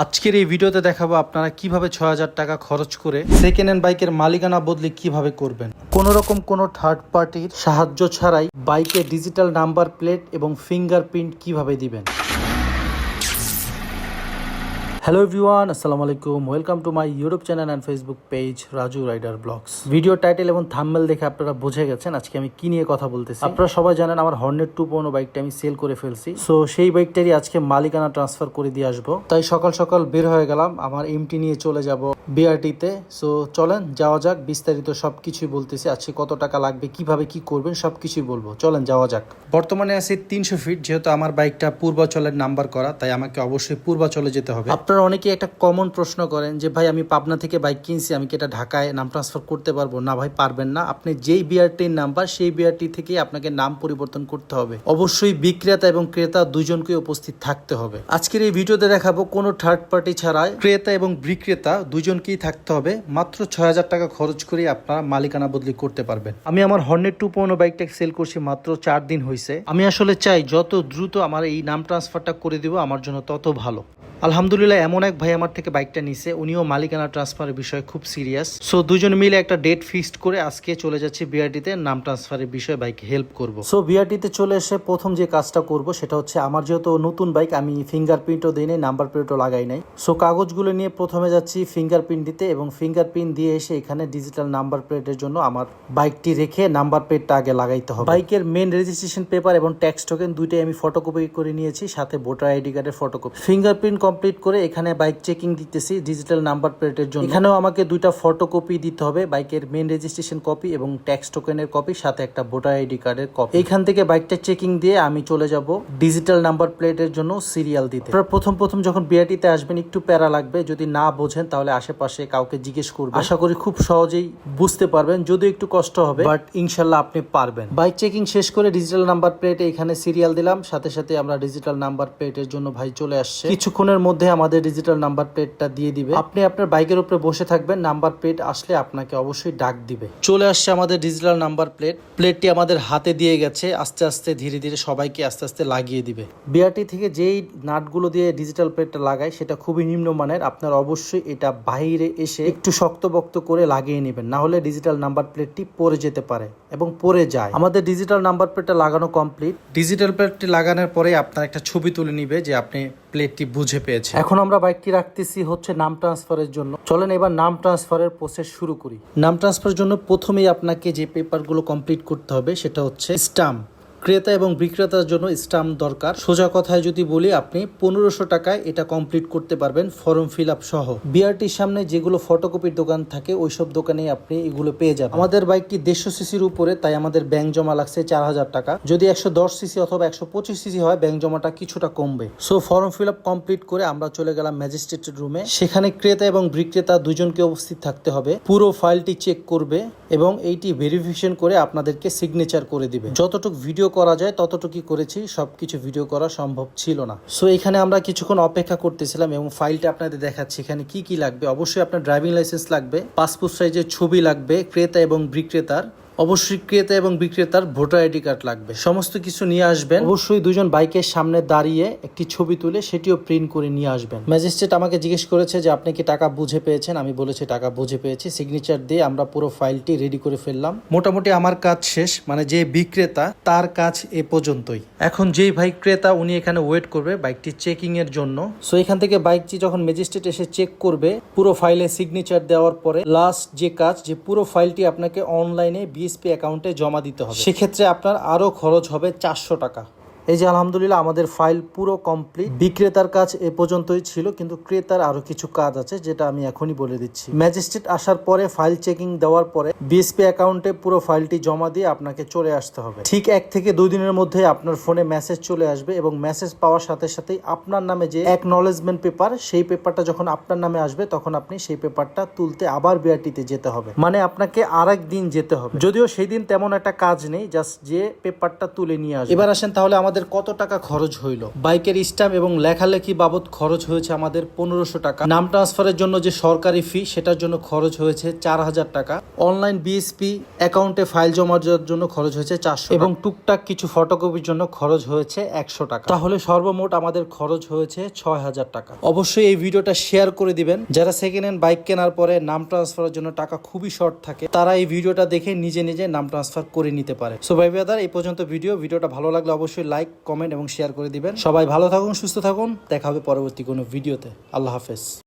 আজকের এই ভিডিওতে দেখাবো আপনারা কীভাবে ছয় হাজার টাকা খরচ করে সেকেন্ড হ্যান্ড বাইকের মালিকানা বদলি কীভাবে করবেন। কোন রকম কোনো থার্ড পার্টির সাহায্য ছাড়াই বাইকে ডিজিটাল নাম্বার প্লেট এবং ফিঙ্গারপ্রিন্ট কীভাবে দিবেন। হ্যালো ভিওয়ান আসসালামু আলাইকুম welcome to my YouTube channel and Facebook page Raju rider vlogs video title এবং থাম্বেল দেখে আপনারা বুঝে গেছেন আজকে আমি কি নিয়ে কথা বলতেছি। আপনারা সবাই জানেন আমার হর্নেট টু পনেরো বাইকটা আমি সেল করে ফেলছি। সো সেই বাইকটারই আজকে মালিকানা ট্রান্সফার করে দিয়ে আসব। তাই সকাল সকাল বের হয়ে গেলাম, আমার এমটি নিয়ে চলে যাব। বিআরটিতে সো চলেন যাওয়া যাক বিস্তারিত সব কিছুই বলতেছি। আজকে কত টাকা লাগবে কীভাবে কি করবেন সব কিছুই বলব। চলেন যাওয়া যাক। বর্তমানে আছি তিনশো ফিট যেহেতু আমার বাইকটা পূর্বাচলের নাম্বার করা তাই আমাকে অবশ্যই পূর্বাচলে যেতে হবে। আপনারা অনেকে একটা কমন প্রশ্ন করেন যে ভাই আমি পাবনা থেকে বাইক কিনছি আমি কি এটা ঢাকায় নাম ট্রান্সফার করতে পারব? না ভাই পারবেন না। আপনি যেই বিআরটির নাম্বার সেই বিআরটি থেকে আপনাকে নাম পরিবর্তন করতে হবে। অবশ্যই বিক্রেতা এবং ক্রেতা দুজনকে উপস্থিত থাকতে হবে। আজকের এই ভিডিওতে দেখাবো কোনো থার্ড পার্টি ছাড়াই ক্রেতা এবং বিক্রেতা দুজনকেই থাকতে হবে। মাত্র ছয় হাজার টাকা খরচ করে আপনারা মালিকানা বদলি করতে পারবেন। আমি আমার হর্নেট টু পনেরো বাইকটা সেল করছি মাত্র চার দিন হয়েছে আমি আসলে চাই যত দ্রুত আমার এই নাম ট্রান্সফারটা করে দিব, আমার জন্য তত ভালো। আলহামদুলিল্লাহ, এমন এক ভাই আমার থেকে বাইকটা নিছে। উনিও মালিকানা ট্রান্সফারের বিষয়ে খুব সিরিয়াস সো দুজন মিলে একটা ডেট ফিক্সড করে আজকে চলে যাচ্ছি বিআরটিতে নাম ট্রান্সফারের বিষয়ে বাইকে হেল্প করব। সো বিআরটিতে চলে এসে প্রথম যে কাজটা করব সেটা হচ্ছে আমার যেহেতু নতুন বাইক আমি ফিঙ্গারপ্রিন্টও দিই নাই নাম্বার প্লেটও লাগাই নাই। সো কাগজগুলো নিয়ে প্রথমে যাচ্ছি ফিঙ্গারপ্রিন্ট দিতে এবং ফিঙ্গারপ্রিন্ট দিয়ে এসে এখানে ডিজিটাল নাম্বার প্লেটের জন্য আমার বাইকটি রেখে নাম্বার প্লেটটা আগে লাগাইতে হবে। বাইকের মেন রেজিস্ট্রেশন পেপার এবং ট্যাক্স টোকেন দুইটাই আমি ফটোকপি করে নিয়েছি, সাথে ভোটার আইডি কার্ডের ফটোকপি ফিঙ্গারপ্রিন্ট কমপ্লিট করে এখানে বাইক চেকিং দিতেছি ডিজিটাল নাম্বার প্লেটের জন্য। এখানেও আমাকে দুইটা ফটোকপি দিতে হবে বাইকের মেন রেজিস্ট্রেশন কপি এবং ট্যাক্স টোকেনের কপি সাথে একটা ভোটার আইডি কার্ডের কপি এখান থেকে বাইকটা চেকিং দিয়ে আমি চলে যাব ডিজিটাল নাম্বার প্লেটের জন্য সিরিয়াল দিতে। প্রথম প্রথম যখন বিআরটিতে আসবেন, একটু প্যারা লাগবে। যদি না বোঝেন, তাহলে আশেপাশে কাউকে জিজ্ঞেস করবেন। আশা করি খুব সহজেই বুঝতে পারবেন যদিও একটু কষ্ট হবে। বাট ইনশাল্লাহ আপনি পারবেন। বাইক চেকিং শেষ করে ডিজিটাল নাম্বার প্লেটে এখানে সিরিয়াল দিলাম সাথে সাথে আমরা ডিজিটাল নাম্বার প্লেটের জন্য ভাই চলে আসছে। কিছুক্ষণের মধ্যে আমাদের ডিজিটাল নাম্বার প্লেটটা দিয়ে দিবে। আপনি আপনার বাইকের উপরে বসে থাকবেন নাম্বার প্লেট আসলে আপনাকে অবশ্যই ডাক দিবে। চলে আসছে আমাদের ডিজিটাল নাম্বার প্লেট। প্লেটটি আমাদের হাতে দিয়ে গেছে আস্তে আস্তে ধীরে ধীরে সবাইকে আস্তে আস্তে লাগিয়ে দিবে। বিআরটি থেকে যেই নাটগুলো দিয়ে ডিজিটাল প্লেটটা লাগায় সেটা খুবই নিম্নমানের। আপনার অবশ্যই এটা বাইরে এসে একটু শক্তবক্ত করে লাগিয়ে নেবেন। না হলে ডিজিটাল নাম্বার প্লেটটি পড়ে যেতে পারে এবং পড়ে যায়। আমাদের ডিজিটাল নাম্বার প্লেটটা লাগানো কমপ্লিট ডিজিটাল প্লেটটি লাগানোর পরে আপনার একটা ছবি তুলে নিবে যে আপনি প্লেটটি বুঝে পেয়েছে এখন আমরা বাইকটি রাখতেছি হচ্ছে নাম ট্রান্সফারের জন্য। চলেন এবার নাম ট্রান্সফারের প্রসেস শুরু করি। নাম ট্রান্সফারের জন্য প্রথমেই আপনাকে যে পেপারগুলো কমপ্লিট করতে হবে সেটা হচ্ছে স্টাম্প ক্রেতা এবং বিক্রেতার জন্য স্টাম্প দরকার। সোজা কথায় যদি বলি, আপনি পনেরোশো টাকায় এটা কমপ্লিট করতে পারবেন ফর্ম ফিল আপ সহ। বিআরটির সামনে যেগুলো ফটোকপির দোকান থাকে, ওইসব দোকানে আপনি এগুলো পেয়ে যাবেন। আমাদের বাইকটি দেড়শো সিসির উপরে, তাই আমাদের ব্যাংক জমা লাগছে চার হাজার টাকা। যদি একশো দশ সিসি অথবা একশো পঁচিশ সিসি হয়, ব্যাংক জমাটা কিছুটা কমবে। So form fill up complete করে আমরা চলে গেলাম ম্যাজিস্ট্রেট রুমে। সেখানে ক্রেতা এবং বিক্রেতা দুজনকে উপস্থিত থাকতে হবে। পুরো ফাইলটি চেক করবে এবং এইটি ভেরিফিকেশন করে আপনাদেরকে সিগনেচার করে দিবে। যতটুকু ভিডিও করা যায়, ততটুকুই করেছি সব কিছু ভিডিও করা সম্ভব ছিল না। সো এখানে আমরা কিছুক্ষণ অপেক্ষা করতেছিলাম এবং ফাইলটা আপনাদের দেখাচ্ছি, এখানে কি কি লাগবে? অবশ্যই আপনার ড্রাইভিং লাইসেন্স লাগবে পাসপোর্ট সাইজের ছবি লাগবে, ক্রেতা এবং বিক্রেতার। অবশ্যই ক্রেতা এবং বিক্রেতার ভোটার আইডি কার্ড লাগবে। সমস্ত কিছু নিয়ে আসবেন। অবশ্যই দুজন বাইকের সামনে দাঁড়িয়ে একটি ছবি তুলে সেটিও প্রিন্ট করে নিয়ে আসবেন। ম্যাজিস্ট্রেট আমাকে জিজ্ঞেস করেছে যে আপনি কি টাকা বুঝে পেয়েছেন? আমি বলেছি টাকা বুঝে পেয়েছি। সিগনেচার দিয়ে আমরা পুরো ফাইলটি রেডি করে ফেললাম। মোটামুটি আমার কাজ শেষ মানে যে বিক্রেতা তার কাজ এ পর্যন্তই। এখন যেই বাইক ক্রেতা উনি এখানে ওয়েট করবে বাইকটি চেকিং এর জন্য। সো এখান থেকে বাইকটি যখন ম্যাজিস্ট্রেট এসে চেক করবে পুরো ফাইলে সিগনেচার দেওয়ার পরে লাস্ট যে কাজ যে পুরো ফাইলটি আপনাকে অনলাইনে বিএসপি অ্যাকাউন্টে জমা দিতে হবে। সেক্ষেত্রে আপনার আরও খরচ হবে চারশো টাকা। এই যে আলহামদুলিল্লাহ, আমাদের ফাইল পুরো কমপ্লিট বিক্রেতার কাজ এ পর্যন্তই ছিল, কিন্তু ক্রেতার আরও কিছু কাজ আছে, যেটা আমি এখনই বলে দিচ্ছি। ম্যাজিস্ট্রেট আসার পরে, ফাইল চেকিং দেওয়ার পরে বিএসপি অ্যাকাউন্টে পুরো ফাইলটি জমা দিয়ে আপনাকে চলে আসতে হবে। ঠিক এক থেকে দুই দিনের মধ্যে আপনার ফোনে মেসেজ চলে আসবে এবং মেসেজ পাওয়ার সাথে সাথেই আপনার নামে যে একনলেজমেন্ট পেপার সেই পেপারটা যখন আপনার নামে আসবে, তখন আপনি সেই পেপারটা তুলতে আবার বিআরটিতে যেতে হবে। মানে আপনাকে আর দিন যেতে হবে। যদিও সেই দিন তেমন একটা কাজ নেই জাস্ট যে পেপারটা তুলে নিয়ে আসবে। এবার আসেন তাহলে আমাদের আমাদের কত টাকা খরচ হইল? বাইকের স্ট্যাম্প এবং লেখালেখি বাবদ খরচ হয়েছে আমাদের পনেরোশো টাকা। নাম ট্রান্সফারের জন্য যে সরকারি ফি, সেটার জন্য খরচ হয়েছে চার হাজার টাকা। অনলাইন বিএসপি অ্যাকাউন্টে ফাইল জমা দেওয়ার জন্য খরচ হয়েছে চারশো এবং টুকটাক কিছু ফটোকপির জন্য খরচ হয়েছে একশো টাকা। তাহলে সর্বমোট আমাদের খরচ হয়েছে ছয় হাজার টাকা। অবশ্যই এই ভিডিওটা শেয়ার করে দিবেন। যারা সেকেন্ড হ্যান্ড বাইক কেনার পরে নাম ট্রান্সফারের জন্য টাকা খুবই শর্ট থাকে, তারা এই ভিডিওটা দেখে নিজে নিজে নাম ট্রান্সফার করে নিতে পারে। সো ভাই এই পর্যন্ত ভিডিও ভিডিওটা ভালো লাগলে অবশ্যই লাইক কমেন্ট এবং শেয়ার করে দিবেন। সবাই ভালো থাকুন, সুস্থ থাকুন। দেখা হবে পরবর্তী কোনো ভিডিওতে। আল্লাহ হাফেজ।